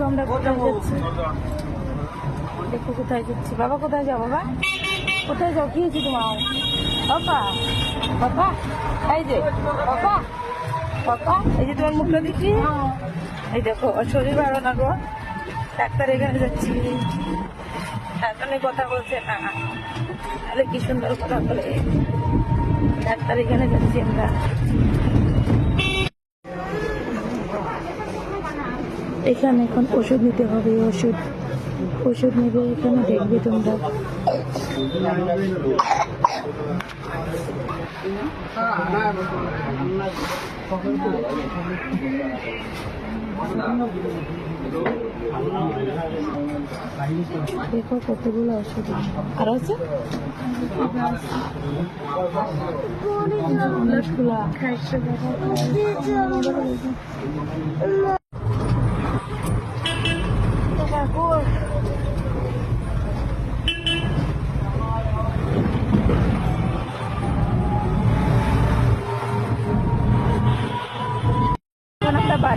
দেখো আমরা কোথায় যাচ্ছি। দেখো কোথায় যাচ্ছি। বাবা, কোথায় যাও, বাবা? কোথায় যাও? কি হয়েছে তোমার? বাবা বাবা, এই যে, বাবা বাবা, এই যে তোমার মুখটা দেখি? এই দেখো শরীর ভালো না গো। ডাক্তার এখানে যাচ্ছি। ডাক্তারে কথা বলছে না। তাহলে কি সুন্দর কথা বলে। ডাক্তার এখানে যাচ্ছি আমরা। এখানে এখন ওষুধ নিতে হবে, ওষুধ ওষুধ নেবে, এখানে দেখবে তোমরা। দেখো কতগুলো ওষুধ আর আছে?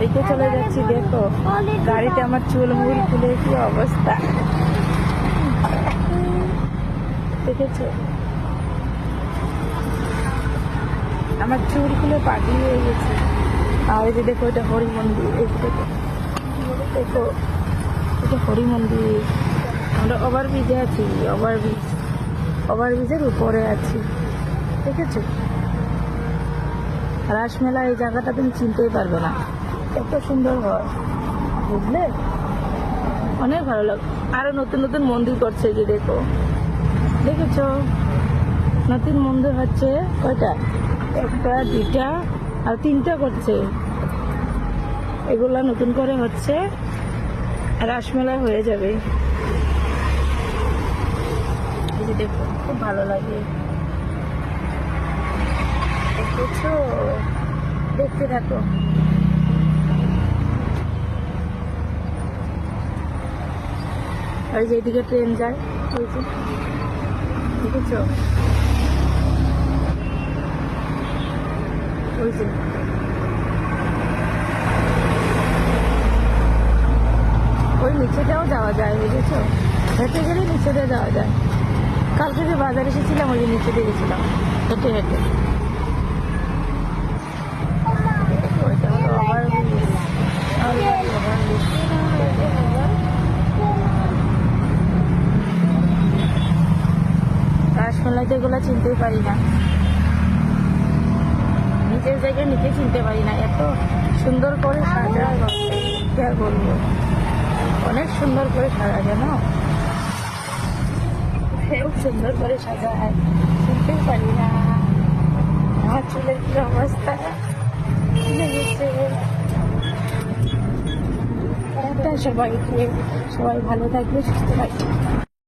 বাড়িতে চলে যাচ্ছি, দেখো। গাড়িতে আমার চুল মুল খুলে কি অবস্থা? দেখেছ? আমার চুল খুলে পাগলি হয়ে গেছে। আর এই যে দেখো, এটা হরি মন্দির, এই দেখো। দেখো, এটা হরি মন্দির। আমরা ওভার ব্রিজে আছি ওভার ব্রিজ ওভার ব্রিজের উপরে আছি। দেখেছ? রাসমেলা এই জায়গাটা তুমি চিনতেই পারবে না। এত সুন্দর হয়, বুঝলে? অনেক ভালো লাগে, আরও নতুন নতুন মন্দির করছে যে দেখো। দেখেছ? নতুন মন্দির হচ্ছে কয়টা? একটা, দুইটা, আর তিনটা করছে। এগুলা নতুন করে হচ্ছে রাসমেলা হয়ে যাবে। দেখো, খুব ভালো লাগে। দেখতে থাকো। আর এই যে এদিকে ট্রেন যায় ওই যে, দেখেছ? ওই যে। ওই নিচেটাও যাওয়া যায়, বুঝেছ? হেঁটে গেলে নিচে দিয়ে যাওয়া যায়। কালকে যে বাজারে এসেছিলাম, ওই যে নিচে দিয়ে গেছিলাম, হেঁটে হেঁটে। রাসমেলায় তো এগুলো চিনতেই পারি না। নিজের জায়গায় নিজে চিনতে পারি না। এত সুন্দর করে আর বলব। অনেক সুন্দর করে সাজা, জানো? খুব সুন্দর করে সাজায় চিনতেই পারি না। আমার চুলের কি অবস্থা? সবাইকে। সবাই ভালো থাকবে, সুস্থ থাকবে।